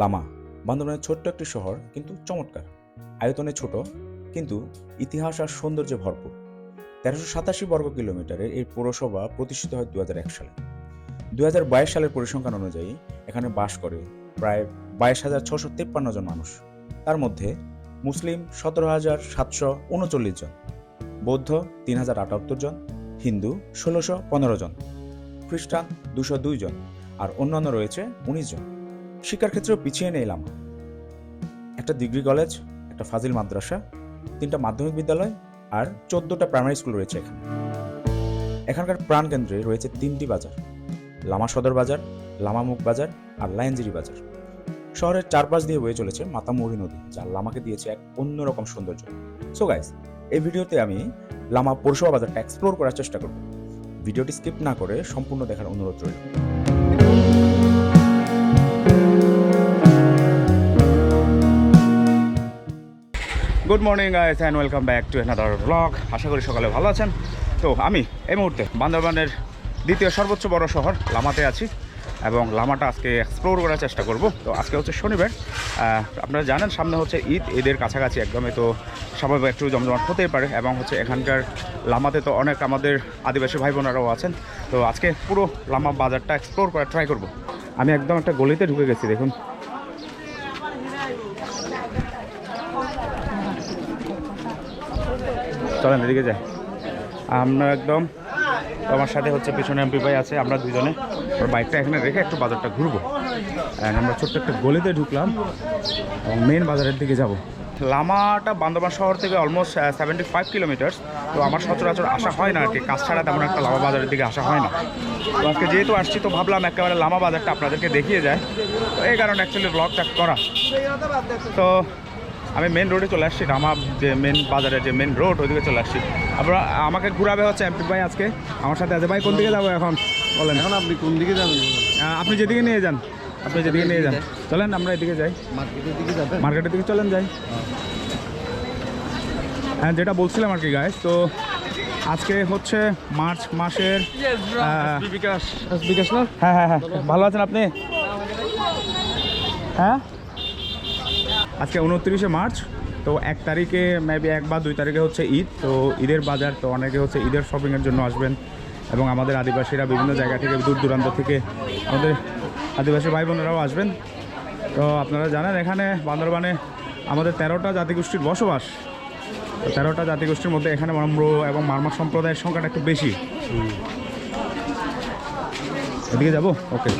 লামা। বান্দরবানের ছোট্ট একটি শহর, কিন্তু চমৎকার। আয়তনে ছোট, কিন্তু ইতিহাস আর সৌন্দর্যে ভরপুর। তেরোশো সাতাশি বর্গ কিলোমিটারের এই পৌরসভা প্রতিষ্ঠিত হয় দু সালে। দু হাজার বাইশ সালের পরিসংখ্যান অনুযায়ী এখানে বাস করে প্রায় বাইশ হাজার ছশো তেপ্পান্ন জন মানুষ। তার মধ্যে মুসলিম সতেরো হাজার সাতশো উনচল্লিশ জন, বৌদ্ধ তিন হাজার আটাত্তর জন, হিন্দু ষোলোশো পনেরো জন, খ্রিস্টান দুশো দুই জন, আর অন্যান্য রয়েছে উনিশ জন। শিক্ষার ক্ষেত্রেও পিছিয়ে নেই লামা একটা ডিগ্রি কলেজ, একটা ফাজিল মাদ্রাসা, তিনটা মাধ্যমিক বিদ্যালয় আর চোদ্দটা প্রাইমারি স্কুল রয়েছে এখানে। এখানকার প্রাণকেন্দ্রে রয়েছে তিনটি বাজার, লামা সদর বাজার লামামুখ বাজার আর লাইনজিরি বাজার। শহরের চারপাশ দিয়ে বয়ে চলেছে মাতামুহুরি নদী, যা লামাকে দিয়েছে এক অন্যরকম সৌন্দর্য। সো গাইস এই ভিডিওতে আমি লামা পৌরসভা বাজারটা এক্সপ্লোর করার চেষ্টা করব। ভিডিওটি স্কিপ না করে সম্পূর্ণ দেখার অনুরোধ রইল। Good morning guys and welcome back to another blog. আশা করি সকালে ভালো আছেন। তো আমি এই মুহূর্তে বান্দরবানের দ্বিতীয় সর্বোচ্চ বড় শহর লামাতে আছি এবং লামাটা আজকে এক্সপ্লোর করার চেষ্টা করব। তো আজকে হচ্ছে শনিবার। আপনারা জানেন সামনে হচ্ছে ঈদ। ঈদের কাছাকাছি একদমই তো স্বাভাবিক একটু জমজমাট হতেই পারে এবং হচ্ছে এখানকার লামাতে তো অনেক আমাদের আদিবাসী ভাই বোনেরাও আছেন। তো আজকে পুরো লামা বাজারটা এক্সপ্লোর করার ট্রাই করব। আমি একদম একটা গলিতে ঢুকে গেছি, দেখুন। চলেন, এদিকে যাই। আমরা একদম আমার সাথে হচ্ছে পিছনে এমপি ভাই আছে, আমরা দুজনে। ওর বাইকটা এখানে রেখে একটু বাজারটা ঘুরবো। আমরা ছোট্ট একটা গলিতে ঢুকলাম এবং মেন বাজারের দিকে যাব। লামাটা বান্দরবান শহর থেকে অলমোস্ট সেভেন্টি ফাইভ কিলোমিটার্স তো আমার সচরাচর আসা হয় না আর কি, কাজ ছাড়া তেমন একটা লামা বাজারের দিকে আসা হয় না। তো আজকে যেহেতু আসছি, তো ভাবলাম একেবারে লামা বাজারটা আপনাদেরকে দেখিয়ে যায় তো এই কারণে অ্যাকচুয়ালি ব্লগটা করা। তো আমি মেন রোডে চলে আসছি আমার যে মেন বাজারে যে মেন রোড ওইদিকে চলে আসছি। আপনারা আমাকে ঘুরাবে হচ্ছে এমপি ভাই আজকে আমার সাথে আছে। ভাই কোন দিকে যাব এখন? বলেন। এখন আপনি কোন দিকে যাবেন? আপনি যেদিকে নিয়ে যান আপনি যেদিকে নিয়ে যান। চলেন আমরা এদিকে যাই। মার্কেটের দিকে যাবেন? মার্কেটের দিকে চলেন যাই। হ্যাঁ যেটা বলছিলাম আর কি গাইস তো আজকে হচ্ছে মার্চ মাসের বিকাশ বিকাশ না? হ্যাঁ হ্যাঁ হ্যাঁ। ভালো আছেন আপনি? হ্যাঁ? আজকে উনত্রিশে মার্চ, তো এক তারিখে মেবি এক বা দুই তারিখে হচ্ছে ঈদ, তো ঈদের বাজার, তো অনেকে হচ্ছে ঈদের শপিংয়ের জন্য আসবেন এবং আমাদের আদিবাসীরা বিভিন্ন জায়গা থেকে দূর দূরান্ত থেকে আমাদের আদিবাসী ভাই বোনেরাও আসবেন। তো আপনারা জানেন, এখানে বান্দরবানে আমাদের তেরোটা জাতিগোষ্ঠীর বসবাস। তো তেরোটা জাতিগোষ্ঠীর মধ্যে এখানে মামরো এবং মারমা সম্প্রদায়ের সংখ্যাটা একটু বেশি। এদিকে যাব? ওকে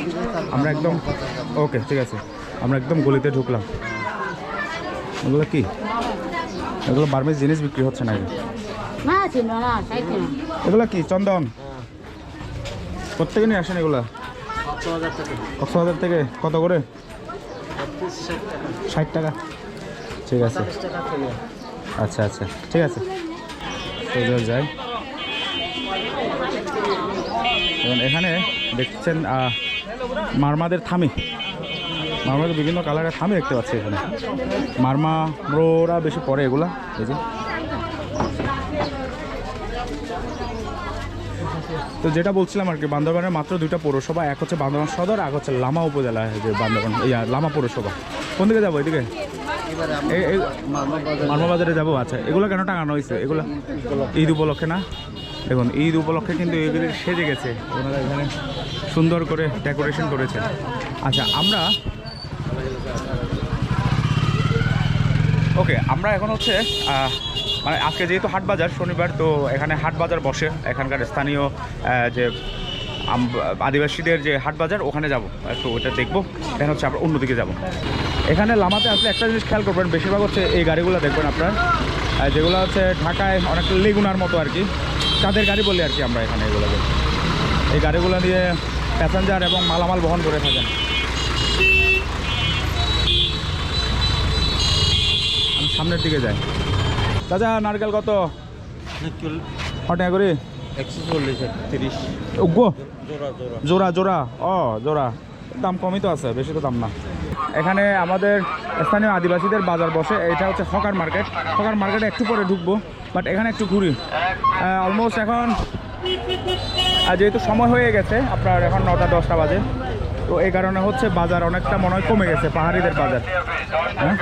আমরা একদম ওকে ঠিক আছে। আমরা একদম গলিতে ঢুকলাম। এগুলো কি? এগুলো বার্মিজ জিনিস বিক্রি হচ্ছে নাকি? এগুলো কি? চন্দন? প্রত্যেকে নিয়ে আসেন এগুলো? কক্সবাজার থেকে কত করে? ষাট টাকা। ঠিক আছে। আচ্ছা আচ্ছা। ঠিক আছে। যাই। এবং এখানে দেখছেন মারমাদের থামি। মারমাদের বিভিন্ন কালারের থামি দেখতে পাচ্ছি এখানে। মারমা ব্রোরা বেশি পরে এগুলা, এই যে। তো যেটা বলছিলাম আর কি, বান্দরবানের মাত্র দুইটা পৌরসভা, এক হচ্ছে বান্দরবান সদর, আর হচ্ছে লামা উপজেলা যে বান্দরবান ইয়া লামা পৌরসভা। কোন দিকে যাব এদিকে? এবারে আমরা এই- এই মারমা বাজারে যাব আচ্ছা। এগুলো কেন টাঙানো হয়েছে? এগুলো ঈদ উপলক্ষে না? দেখুন, ঈদ উপলক্ষে কিন্তু এগুলি সেজে গেছে। ওনারা এখানে সুন্দর করে ডেকোরেশন করেছে। আচ্ছা আমরা ওকে আমরা এখন হচ্ছে মানে আজকে যেহেতু হাট বাজার শনিবার, তো এখানে হাট বাজার বসে। এখানকার স্থানীয় যে আদিবাসীদের যে হাট বাজার, ওখানে যাব। একটু ওটা দেখব দেন হচ্ছে আমরা অন্যদিকে যাব। এখানে লামাতে আসলে একটা জিনিস খেয়াল করবেন, বেশিরভাগ হচ্ছে এই গাড়িগুলো দেখবেন আপনার। যেগুলো হচ্ছে ঢাকায় অনেকটা লেগুনার মতো আর কি। তাদের গাড়ি বলি আর কি আমরা এখানে এগুলোকে এই গাড়িগুলো দিয়ে প্যাসেঞ্জার এবং মালামাল বহন করে থাকেন। সামনের দিকে যায়। চাচা নারকেল কত? টাকা করে? জোড়া জোড়া। জোড়া জোড়া। ও জোড়া। দাম কমই তো আছে বেশি তো দাম না। এখানে আমাদের স্থানীয় আদিবাসীদের বাজার বসে এটা হচ্ছে হকার মার্কেট। হকার মার্কেটে একটু পরে ঢুকবো বাট এখানে একটু ঘুরি। অলমোস্ট এখন যেহেতু সময় হয়ে গেছে আপনার এখন নটা দশটা বাজে তো তো এই কারণে হচ্ছে বাজার অনেকটা মনে হয় কমে গেছে পাহাড়িদের বাজার। হ্যাঁ?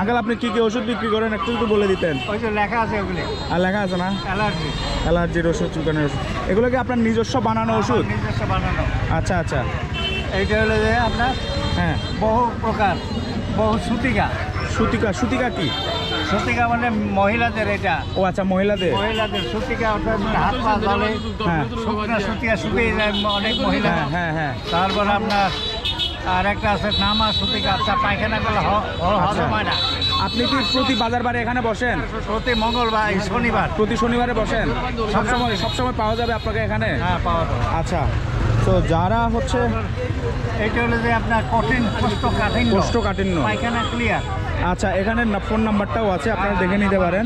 আঙ্কেল আপনি কি কি ওষুধ বিক্রি করেন? একটু যদি বলে দিতেন। ওই লেখা আছে ওগুলি। আর লেখা আছে না? অ্যালার্জি। অ্যালার্জির ওষুধ চুলকানির ওষুধ। এগুলো কি আপনার নিজস্ব বানানো ওষুধ? নিজস্ব বানানো। আচ্ছা আচ্ছা। এইটা হলো যে আপনার হ্যাঁ। বহু প্রকার বহু সুতিকা। সুতিকা সুতিকা কি? সুতিকা মানে মহিলাদের এটা। ও আচ্ছা মহিলাদের। মহিলাদের সুতিকা অর্থাৎ হাত পা জলে হ্যাঁ। সুতিকা শুকিয়ে যায় অনেক মহিলা। হ্যাঁ হ্যাঁ হ্যাঁ। তারপর আপনার আর একটা আছে নামা সুতিকা আচ্ছা পায়খানা করলে হ- হ- আচ্ছা। হজম হয় না। আপনি কি প্রতি বাজার বারে এখানে বসেন? প্রতি মঙ্গলবার শনিবার। প্রতি শনিবারে বসেন? সবসময় সবসময় পাওয়া যাবে আপনাকে এখানে? হ্যাঁ পাওয়া যাবে। আচ্ছা। তো যারা হচ্ছে এটা হলো যে আপনার কঠিন কোষ্ঠকাঠিন্য। কোষ্ঠকাঠিন্য। পায়খানা ক্লিয়ার আচ্ছা এখানে ফোন নাম্বারটাও আছে আপনারা দেখে নিতে পারেন।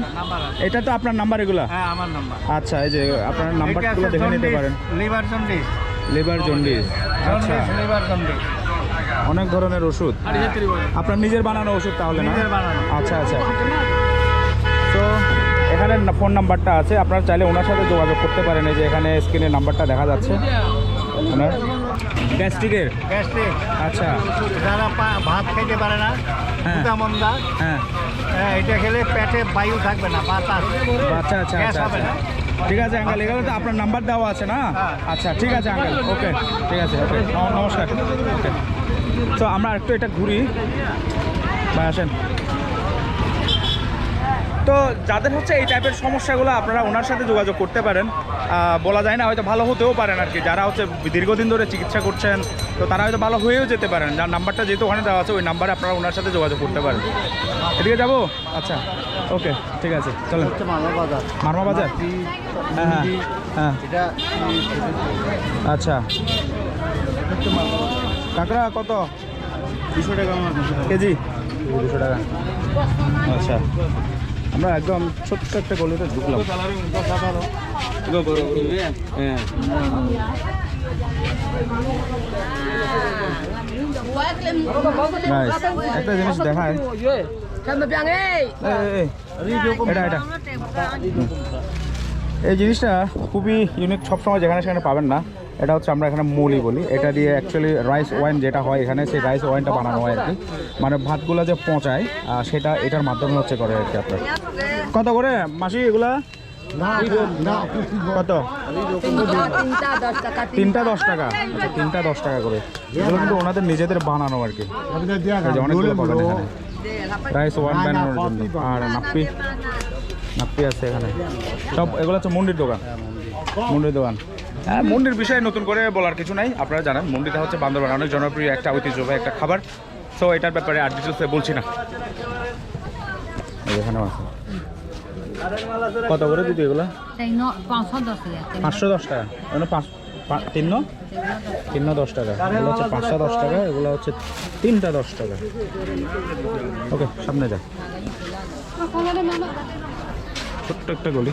এটা তো আপনার নাম্বার এগুলা? হ্যাঁ আমার নাম্বার আচ্ছা এই যে আপনার নাম্বারগুলো দেখে নিতে পারেন। Liver jaundice. Liver jaundice. আচ্ছা। Liver jaundice. অনেক ধরনের ওষুধ। আপনার নিজের বানানো ওষুধ তাহলে না? আচ্ছা আচ্ছা। তো এখানে ফোন নাম্বারটা আছে। আপনারা চাইলে ওনার সাথে যোগাযোগ করতে পারেন। এই যে এখানে স্ক্রিনে নাম্বারটা দেখা যাচ্ছে। ওনার? গ্যাস্ট্রিকের? গ্যাস্ট্রিক। আচ্ছা। যারা ভাত খেতে পারে না হ্যাঁ। মন্দা। হ্যাঁ। হ্যাঁ, এটা খেলে পেটে বায়ু থাকবে না বাতাস। আচ্ছা আচ্ছা আচ্ছা আচ্ছা। ঠিক আছে আঙ্কেল। এখানে তো আপনার নাম্বার দেওয়া আছে না? হ্যাঁ। আচ্ছা ঠিক আছে আঙ্কেল। ওকে। ঠিক আছে ওকে। নমস্কার। ওকে। তো আমরা একটু এটা ঘুরি। ভাই আসেন। তো যাদের হচ্ছে এই টাইপের সমস্যাগুলো আপনারা ওনার সাথে যোগাযোগ করতে পারেন। বলা যায় না হয়তো ভালো হতেও পারেন আর কি। যারা হচ্ছে দীর্ঘদিন ধরে চিকিৎসা করছেন তো তারা হয়তো ভালো হয়েও যেতে পারেন। যার নাম্বারটা যেহেতু ওখানে দেওয়া আছে ওই নাম্বারে আপনারা ওনার সাথে যোগাযোগ করতে পারেন। এদিকে যাব? আচ্ছা ওকে ঠিক আছে চলেন। মারমা বাজার। হ্যাঁ হ্যাঁ হ্যাঁ। আচ্ছা। কাঁকড়া কত? দুশো টাকা কেজি? দুশো টাকা। আচ্ছা। আমরা একদম ছোট্ট একটা গলিতে ঢুকলাম। হ্যাঁ একটা জিনিস দেখায়। এটা এটা। এই জিনিসটা খুবই ইউনিক সবসময় যেখানে সেখানে পাবেন না। এটা হচ্ছে আমরা এখানে মলি বলি। এটা দিয়ে অ্যাকচুয়ালি রাইস ওয়াইন যেটা হয় এখানে সেই রাইস ওয়াইনটা বানানো হয় আর কি। মানে ভাতগুলো যে পচায় সেটা এটার মাধ্যমে হচ্ছে করে আর কি আপনার। কত করে মাসি এগুলা? কত? তিনটা দশ টাকা তিনটা। দশ টাকা। আচ্ছা তিনটা দশ টাকা করে। এগুলো কিন্তু ওনাদের নিজেদের বানানো আর কি। অনেকগুলো পাবেন এখানে। রাইস ওয়ান বানানোর জন্য। আর নাপ্পি। নাপ্পি আছে এখানে। সব এগুলো হচ্ছে মন্ডির দোকান। মুন্ডির দোকান। হ্যাঁ মন্ডির বিষয়ে নতুন করে বলার কিছু নাই। আপনারা জানেন মন্ডিরটা হচ্ছে বান্দরবান। অনেক জনপ্রিয় একটা ঐতিহ্যবাহী একটা খাবার। সো এটার ব্যাপারে আর ডিটেলসে বলছি না। এখানেও আছে। কত করে দিদি এগুলো? পাঁচশো দশ টাকা। এগুলো পাঁচ তিন? তিন দশ টাকা। এগুলো হচ্ছে পাঁচশো দশ টাকা এগুলো হচ্ছে তিনটা দশ টাকা। ওকে সামনে যা। ছোট্ট একটা গলি।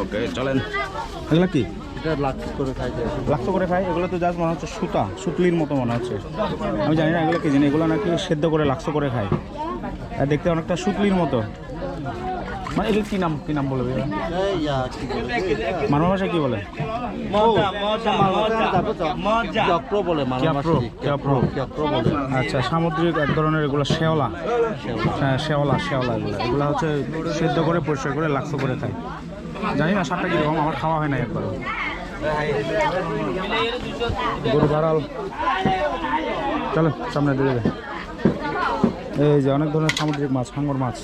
ওকে চলেন। এগুলো কি? এটা করে খাইতে করে খাই? এগুলো তো জাস্ট মনে হচ্ছে সুতা সুতলির মতো মনে হচ্ছে। আমি জানি না এগুলো কি জানি এগুলো নাকি সেদ্ধ করে লাক্স করে খায় আর দেখতে অনেকটা সুতলির মতো। মানে এগুলো কি নাম কি নাম বলবে মানব ভাষা কি বলে? আচ্ছা সামুদ্রিক এক ধরনের এগুলো শেওলা। হ্যাঁ শেওলা শেওলা এগুলো। এগুলো হচ্ছে সেদ্ধ করে পরিষ্কার করে লাক্স করে খায়। জানি না সাতটা কীরকম আমার খাওয়া হয় না একবার গরু ভাড়াল। চলো সামনে দিকে এই যে অনেক ধরনের সামুদ্রিক মাছ হাঙ্গর মাছ।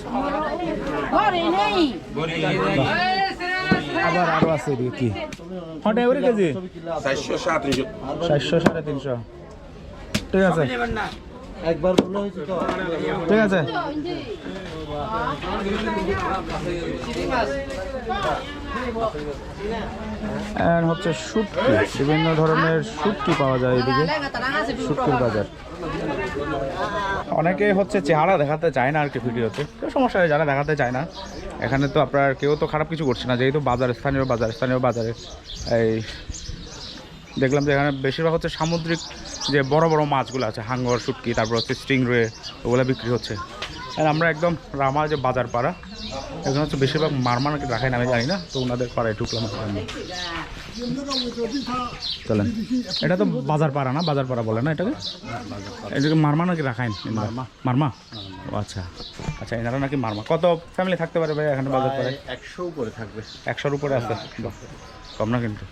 আবার আরও আছে কি? কটা এবারে কেজি? চারশো সাড়ে তিনশো। ঠিক আছে। একবার বলে হয়েছে তো। ঠিক আছে। And হচ্ছে শুটকি, বিভিন্ন ধরনের শুটকি পাওয়া যায় এদিকে, শুটকির বাজার। অনেকে হচ্ছে চেহারা দেখাতে চায় না আর কি ভিডিওতে। সমস্যা নেই যারা দেখাতে চায় না। এখানে তো আপনার কেউ তো খারাপ কিছু করছে না, যেহেতু বাজার, স্থানীয় বাজার, স্থানীয় বাজারে। এই দেখলাম যে এখানে বেশিরভাগ হচ্ছে সামুদ্রিক যে বড় বড় মাছগুলো আছে, হাঙ্গর, শুটকি, তারপর হচ্ছে স্টিং রয়ে ওগুলো বিক্রি হচ্ছে। আর আমরা একদম রামা যে বাজার পাড়া এখানে হচ্ছে বেশিরভাগ মারমা নাকি রাখাই আমি জানি না তো ওনাদের পাড়ায় ঢুকলাম চলেন। এটা তো বাজার পাড়া না? বাজার পাড়া বলে না এটাকে? এটাকে মারমা নাকি রাখাইন? মারমা। মারমা? ও আচ্ছা। আচ্ছা এনারা নাকি মারমা। কত ফ্যামিলি থাকতে পারে ভাই এখানে বাজার পাড়ায়? একশো উপরে থাকবে। একশোর উপরে আছে? কম না কিন্তু।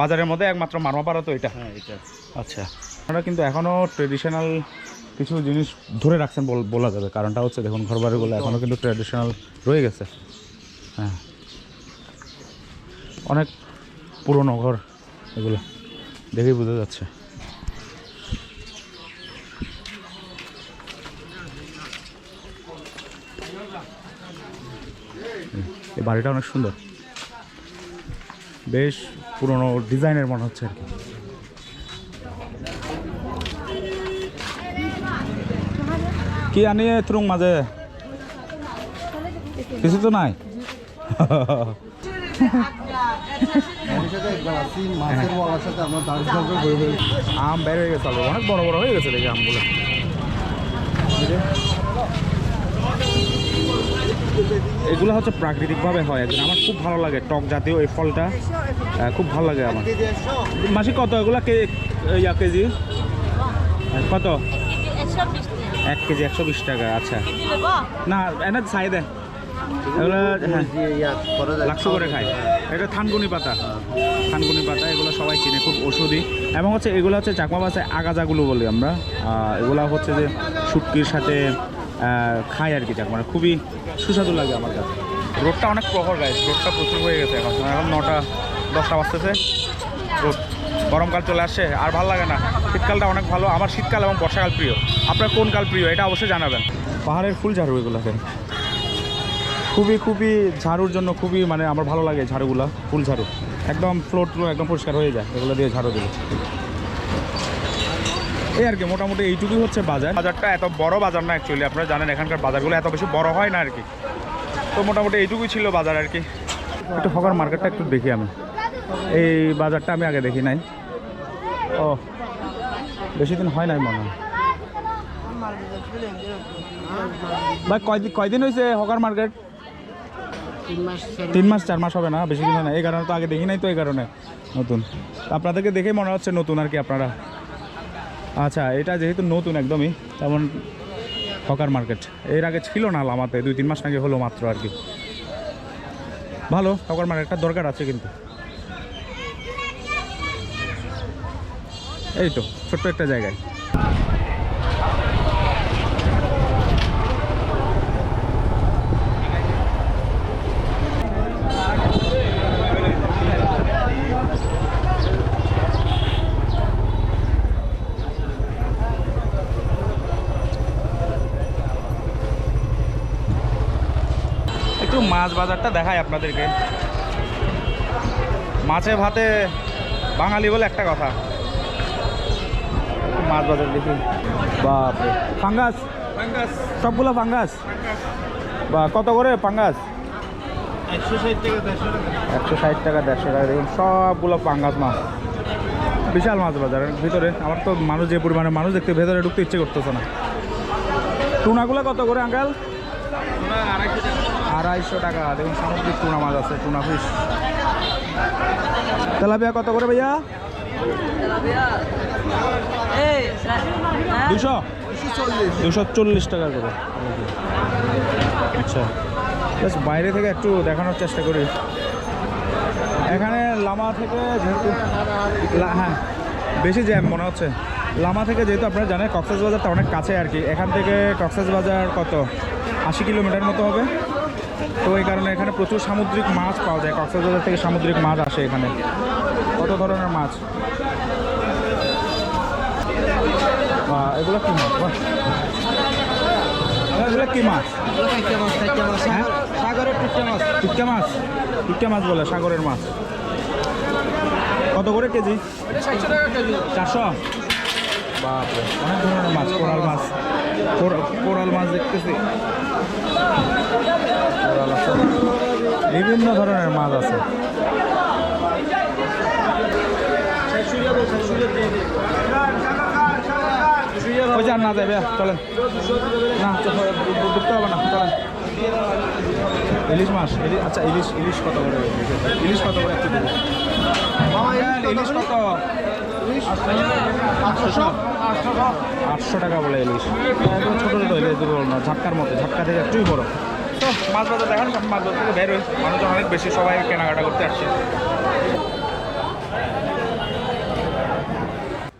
বাজারের মধ্যে একমাত্র মারমা পাড়া তো এটা? হ্যাঁ এটা। আচ্ছা। আপনারা কিন্তু এখনও ট্রেডিশনাল কিছু জিনিস ধরে রাখছেন বল- যাবে। কারণটা হচ্ছে, দেখুন ঘর বাড়িগুলো এখনও কিন্তু ট্রেডিশনাল রয়ে গেছে। হ্যাঁ। অনেক পুরনো ঘর এগুলো, দেখেই বোঝা যাচ্ছে। এই বাড়িটা অনেক সুন্দর। বেশ পুরনো ডিজাইনের মনে হচ্ছে আর কি। কি আনিয়ে থ্রুং মাঝে কিছু তো নাই? আম বের হয়ে গেছে অনেক বড় বড় হয়ে গেছে দেখি আমগুলো এগুলো হচ্ছে প্রাকৃতিকভাবে হয়। একদম আমার খুব ভালো লাগে, টক জাতীয় এই ফলটা। খুব ভালো লাগে আমার। মাসি, কত? এগুলা কে ইয়া কেজি? কত? এক কেজি একশো বিশ টাকা আচ্ছা। না এনে ছাই দে এগুলো হ্যাঁ লাক্সো করে খায়। এটা থানকুনি পাতা। থানকুনি পাতা, এগুলো সবাই চিনে, খুব ওষুধি। এবং হচ্ছে এগুলো হচ্ছে চাকমা ভাষায় আগাজাগুলো বলি আমরা। এগুলো হচ্ছে যে শুটকির সাথে খাই আর কি চাকমা খুবই সুস্বাদু লাগে আমার কাছে। রোডটা অনেক প্রখর গায়ে রোডটা প্রচুর হয়ে গেছে এখন। এখন নটা, দশটা বাজতেছে। গরমকাল চলে আসছে আর ভালো লাগে না। শীতকালটা অনেক ভালো আমার শীতকাল এবং বর্ষাকাল প্রিয়। আপনার কোন কাল প্রিয় এটা অবশ্যই জানাবেন। পাহাড়ের ফুল ঝাড়ু এগুলো দেখেন খুবই খুবই ঝাড়ুর জন্য খুবই মানে আমার ভালো লাগে ঝাড়ুগুলো ফুল ঝাড়ু। একদম ফ্লোরগুলো একদম পরিষ্কার হয়ে যায় এগুলো দিয়ে ঝাড়ু দিলে। এই আর কি মোটামুটি এইটুকুই হচ্ছে বাজার। বাজারটা এত বড় বাজার না অ্যাকচুয়ালি আপনারা জানেন এখানকার বাজারগুলো এত বেশি বড় হয় না আর কি। তো মোটামুটি এইটুকুই ছিল বাজার আর কি। একটু ফকার মার্কেটটা একটু দেখি আমি। এই বাজারটা আমি আগে দেখি নাই। ও বেশি দিন হয় নাই মনে হয়। ভাই কয়দিন কয়দিন হয়েছে হকার মার্কেট? তিন মাস চার মাস। হবে না? বেশি দিন হয় না এই কারণে তো আগে দেখি নাই তো এই কারণে। নতুন। আপনাদেরকে দেখেই মনে হচ্ছে নতুন আর কি আপনারা। আচ্ছা এটা যেহেতু নতুন একদমই তেমন হকার মার্কেট। এর আগে ছিল না লামাতে দুই তিন মাস আগে হলো মাত্র আর কি। ভালো হকার মার্কেটটা দরকার আছে কিন্তু। এই তো, ছোট্ট একটা জায়গায়। একটু মাছ বাজারটা দেখায় আপনাদেরকে। মাছে ভাতে বাঙালি বলে একটা কথা। মাছ বাজার দেখি বাপরে। ফাঙ্গাস? সবগুলো ফাঙ্গাস? বা কত করে ফাঙ্গাস? একশো ষাট টাকা দেড়শো টাকা। দেখুন সবগুলো পাঙ্গাস মাছ। বিশাল মাছ বাজারের ভিতরে আমার তো মানুষ যে পরিমাণে মানুষ দেখতে ভেতরে ঢুকতে ইচ্ছে করতেছে না। টুনাগুলো কত করে আঙ্কাল? আড়াইশো টাকা। দেখুন সামুদ্রিক টুনা মাছ আছে টুনা ফিশ। তেলাপিয়া কত করে ভাইয়া? দুশো? দুশো চল্লিশ টাকা করে। আচ্ছা। জাস্ট বাইরে থেকে একটু দেখানোর চেষ্টা করি। এখানে লামা থেকে যেহেতু হ্যাঁ বেশি জ্যাম মনে হচ্ছে। লামা থেকে যেহেতু আপনারা জানেন কক্সেস বাজারটা অনেক কাছে আর কি। এখান থেকে কক্সেস বাজার কত? আশি কিলোমিটার মতো হবে। তো এই কারণে এখানে প্রচুর সামুদ্রিক মাছ পাওয়া যায়। কক্সবাজার থেকে সামুদ্রিক মাছ আসে এখানে। কত ধরনের মাছ? এগুলো কি মাছ। এগুলো কি মাছ? হ্যাঁ? সাগরের টুকটা মাছ টিটকা মাছ। টিটকা মাছ বলে, সাগরের মাছ। কত করে কেজি? চারশো? বাপরে, অনেক ধরনের মাছ, কোরাল মাছ। কোরা- কোরাল মাছ দেখতেছি। বিভিন্ন ধরনের মাছ আছে। না যাবে চলেন। না হবে না চলেন। ইলিশ মাছ ইলিশ আচ্ছা ইলিশ ইলিশ কত করে? ইলিশ কত করে একটু দেবো ইলিশ কত? আটশো টাকা। বলে ইলিশ। ছোটো ছোটো ইলিশ দুটো না ঝাটকার মতো ঝাটকা থেকে একটুই বড়। তো মাছ বাজার দেখান মাছ বাজার থেকে বের হই। মানুষজন অনেক বেশি সবাই কেনাকাটা করতে আসছে।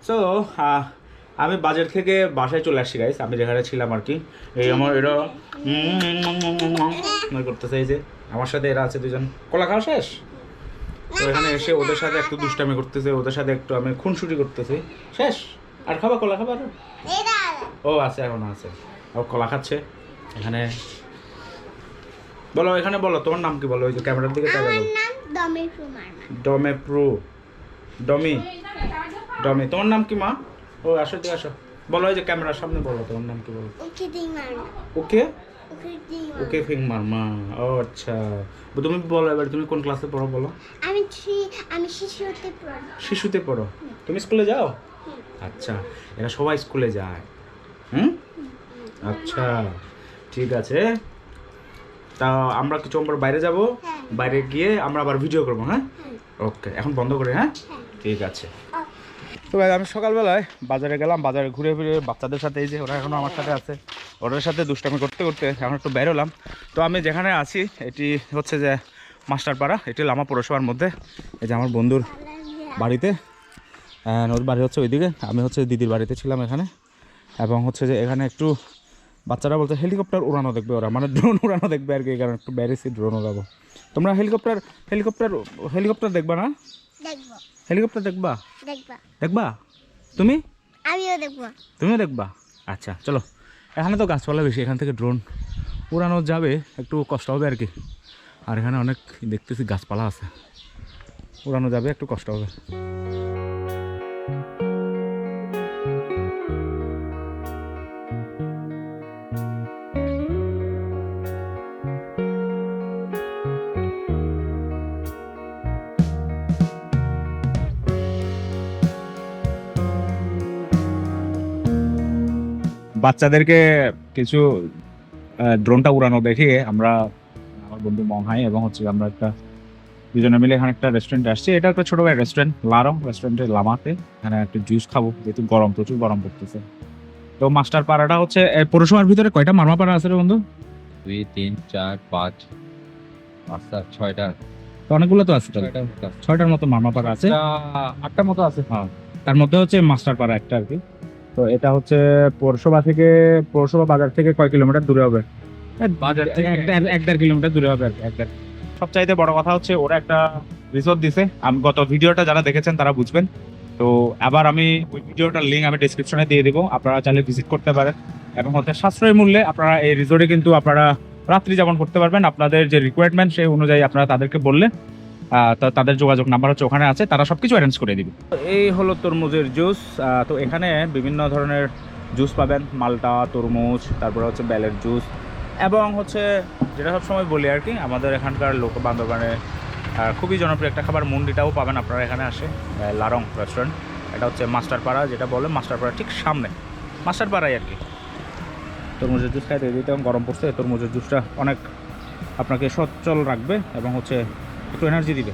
সো আমি বাজার থেকে বাসায় চলে আসছি গাইস আমি যেখানে ছিলাম আর কি এই আমার এরা উম করতেছে এই যে আমার সাথে এরা আছে দুজন। কলা খাওয়া শেষ? তো এখানে এসে ওদের সাথে একটু দুষ্টামি করতেছে ওদের সাথে একটু আমি খুনসুটি করতেছি। শেষ? আর খাবা কলা খাবার ও আছে এখন আছে। ও কলা খাচ্ছে। এখানে বলো এখানে বলো তোমার নাম কি বলো? ওই যে ক্যামেরার দিকে তাকাও। দমের প্রমাণ। ডমে প্রো। ডমি। ডমি তোমার নাম কি মা? ও আসো দিয়ে আসো। বলো যে ক্যামেরার সামনে বলো তোমার নাম কি বলো? ওকে মারমা ওকে? ওকে ফিং মারমা ও আচ্ছা। তুমি বলো এবার তুমি কোন ক্লাসে পড়ো বলো? আমি আমি শিশু হতে পড়ি। শিশুতে পড়ো? তুমি স্কুলে যাও? আচ্ছা এরা সবাই স্কুলে যায়। হুম? আচ্ছা ঠিক আছে। তা আমরা কিছু আমরা বাইরে যাব? হ্যাঁ। বাইরে গিয়ে আমরা আবার ভিডিও করব হ্যাঁ? ওকে এখন বন্ধ করে হ্যাঁ। ঠিক আছে। ভাই, আমি সকালবেলায় বাজারে গেলাম, বাজারে ঘুরে ফিরে বাচ্চাদের সাথে, এই যে ওরা এখনও আমার সাথে আছে। ওদের সাথে দুষ্টামি করতে করতে এখন একটু বেরোলাম তো আমি যেখানে আছি, এটি হচ্ছে যে মাস্টারপাড়া, এটি লামা পৌরসভার মধ্যে। এই যে আমার বন্ধুর বাড়িতে। ওর বাড়ি হচ্ছে ওইদিকে, আমি হচ্ছে দিদির বাড়িতে ছিলাম এখানে। এবং হচ্ছে যে এখানে একটু বাচ্চারা বলছে হেলিকপ্টার উড়ানো দেখবে ওরা মানে ড্রোন উড়ানো দেখবে আর কি কারণে একটু বেরিয়েছি ড্রোন উড়াবো। তোমরা হেলিকপ্টার হেলিকপ্টার হেলিকপ্টার দেখবে না? হেলিকপ্টার দেখবা? দেখবা। দেখবা? তুমি? আমিও দেখবা। তুমিও দেখবা? আচ্ছা চলো। এখানে তো গাছপালা বেশি এখান থেকে ড্রোন উড়ানো যাবে একটু কষ্ট হবে আর কি। আর এখানে অনেক দেখতেছি গাছপালা আছে। উড়ানো যাবে একটু কষ্ট হবে। বাচ্চাদেরকে কিছু ড্রোনটা উড়ানো দেখে আমরা আমার বন্ধু মংহাই এবং হচ্ছে আমরা একটা দুজনে মিলে এখানে একটা রেস্টুরেন্টে আসছি। এটা একটা ছোট রেস্টুরেন্ট লারং রেস্টুরেন্টে লামাতে। এখানে একটা জুস খাব যেহেতু গরম প্রচুর গরম পড়তেছে। তো মাস্টার পাড়াটা হচ্ছে পৌরসভার ভিতরে কয়টা মারমা পাড়া আছে রে বন্ধু? দুই তিন চার পাঁচ পাঁচ ছয়টা। তো অনেকগুলো তো আছে। ছয়টার মতো। মারমা পাড়া আছে। আটটার মতো আছে। হ্যাঁ তার মধ্যে হচ্ছে মাস্টার পাড়া একটা আর কি। তো এটা হচ্ছে পৌরসভা থেকে পৌরসভা বাজার থেকে কয় কিলোমিটার দূরে হবে? বাজার থেকে এক দেড়- কিলোমিটার দূরে হবে আর কি, এক দেড়। সবচাইতে বড় কথা হচ্ছে ওরা একটা রিসোর্ট দিছে। আমি গত ভিডিওটা যারা দেখেছেন তারা বুঝবেন। তো আবার আমি ওই ভিডিওটার লিঙ্ক আমি ডিসক্রিপশনে দিয়ে দেবো আপনারা চাইলে ভিজিট করতে পারেন। এবং হচ্ছে সাশ্রয়ী মূল্যে আপনারা এই রিসোর্টে কিন্তু আপনারা রাত্রি যাপন করতে পারবেন। আপনাদের যে রিকোয়ারমেন্ট সেই অনুযায়ী আপনারা তাদেরকে বললে তাদের যোগাযোগ নাম্বার হচ্ছে ওখানে আছে, তারা সব কিছু অ্যারেঞ্জ করে দিবে। এই হলো তরমুজের জুস তো এখানে বিভিন্ন ধরনের জুস পাবেন, মালটা, তরমুজ, তারপরে হচ্ছে বেলের জুস এবং হচ্ছে যেটা সবসময় বলি আর কি, আমাদের এখানকার লোক বান্দরবানে খুবই জনপ্রিয় একটা খাবার, মুন্ডিটাও পাবেন আপনারা এখানে আসে লারং রেস্টুরেন্ট এটা হচ্ছে মাস্টারপাড়া, যেটা বলে মাস্টারপাড়া ঠিক সামনে, মাস্টারপাড়াই আর কি। তরমুজের জুস খাইতে দিতে গরম পড়ছে, তরমুজের জুসটা অনেক আপনাকে সচল রাখবে এবং হচ্ছে একটু এনার্জি দিবে।